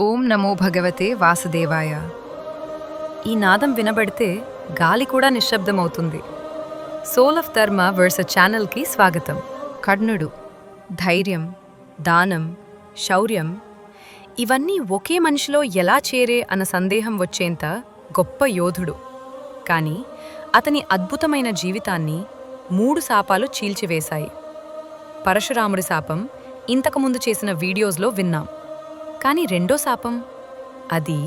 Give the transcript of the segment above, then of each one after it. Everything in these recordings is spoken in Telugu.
ఓం నమో భగవతే వాసుదేవాయ. ఈ నాదం వినబడితే గాలి కూడా నిశ్శబ్దమవుతుంది. సోల్ ఆఫ్ ధర్మ వర్స ఛానల్కి స్వాగతం. కర్ణుడు ధైర్యం దానం శౌర్యం ఇవన్నీ ఒకే మనిషిలో ఎలా చేరే అన్న సందేహం వచ్చేంత గొప్ప యోధుడు. కానీ అతని అద్భుతమైన జీవితాన్ని మూడు శాపాలు చీల్చివేశాయి. పరశురాముడి శాపం ఇంతకుముందు చేసిన వీడియోస్లో విన్నాం. కానీ రెండో శాపం అది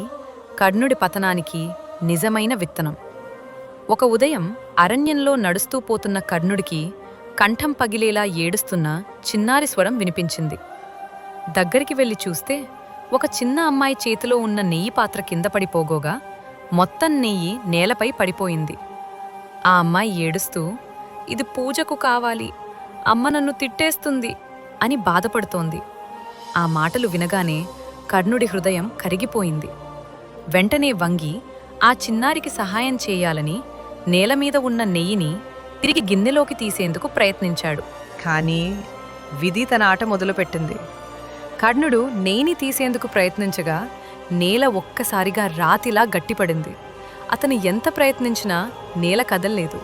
కర్ణుడి పతనానికి నిజమైన విత్తనం. ఒక ఉదయం అరణ్యంలో నడుస్తూ పోతున్న కర్ణుడికి కంఠం పగిలేలా ఏడుస్తున్న చిన్నారి స్వరం వినిపించింది. దగ్గరికి వెళ్ళి చూస్తే ఒక చిన్న అమ్మాయి చేతిలో ఉన్న నెయ్యి పాత్ర కింద పడిపోగోగా మొత్తం నెయ్యి నేలపై పడిపోయింది. ఆ అమ్మాయి ఏడుస్తూ ఇది పూజకు కావాలి అమ్మ నన్ను తిట్టేస్తుంది అని బాధపడుతోంది. ఆ మాటలు వినగానే కర్ణుడి హృదయం కరిగిపోయింది. వెంటనే వంగి ఆ చిన్నారికి సహాయం చేయాలని నేలమీద ఉన్న నెయ్యిని తిరిగి గిన్నెలోకి తీసేందుకు ప్రయత్నించాడు. కానీ విధి తన ఆట మొదలుపెట్టింది. కర్ణుడు నెయ్యిని తీసేందుకు ప్రయత్నించగా నేల ఒక్కసారిగా రాతిలా గట్టిపడింది. అతను ఎంత ప్రయత్నించినా నేల కదల్లేదు.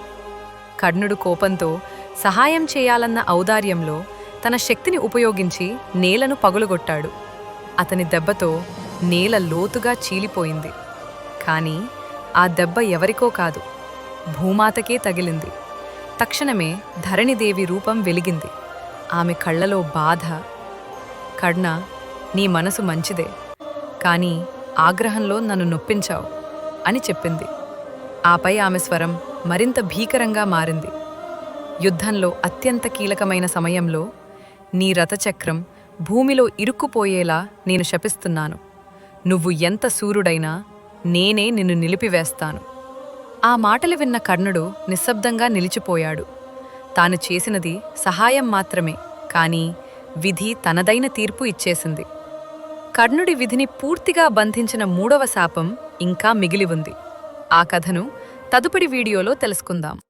కర్ణుడు కోపంతో సహాయం చేయాలన్న ఔదార్యంలో తన శక్తిని ఉపయోగించి నేలను పగులుగొట్టాడు. అతని దెబ్బతో నేల లోతుగా చీలిపోయింది. కానీ ఆ దెబ్బ ఎవరికో కాదు భూమాతకే తగిలింది. తక్షణమే ధరణిదేవి రూపం వెలిగింది. ఆమె కళ్ళలో బాధ. కర్ణ నీ మనసు మంచిదే. కానీ ఆగ్రహంలో నన్ను నొప్పించావు అని చెప్పింది. ఆపై ఆమె స్వరం మరింత భీకరంగా మారింది. యుద్ధంలో అత్యంత కీలకమైన సమయంలో నీ రథచక్రం భూమిలో ఇరుక్కుపోయేలా నేను శపిస్తున్నాను. నువ్వు ఎంత సూర్యుడైనా నేనే నిన్ను నిలిపివేస్తాను. ఆ మాటలు విన్న కర్ణుడు నిశ్శబ్దంగా నిలిచిపోయాడు. తాను చేసినది సహాయం మాత్రమే కానీ విధి తనదైన తీర్పు ఇచ్చేసింది. కర్ణుడి విధిని పూర్తిగా బంధించిన మూడవ శాపం ఇంకా మిగిలి ఉంది. ఆ కథను తదుపరి వీడియోలో తెలుసుకుందాం.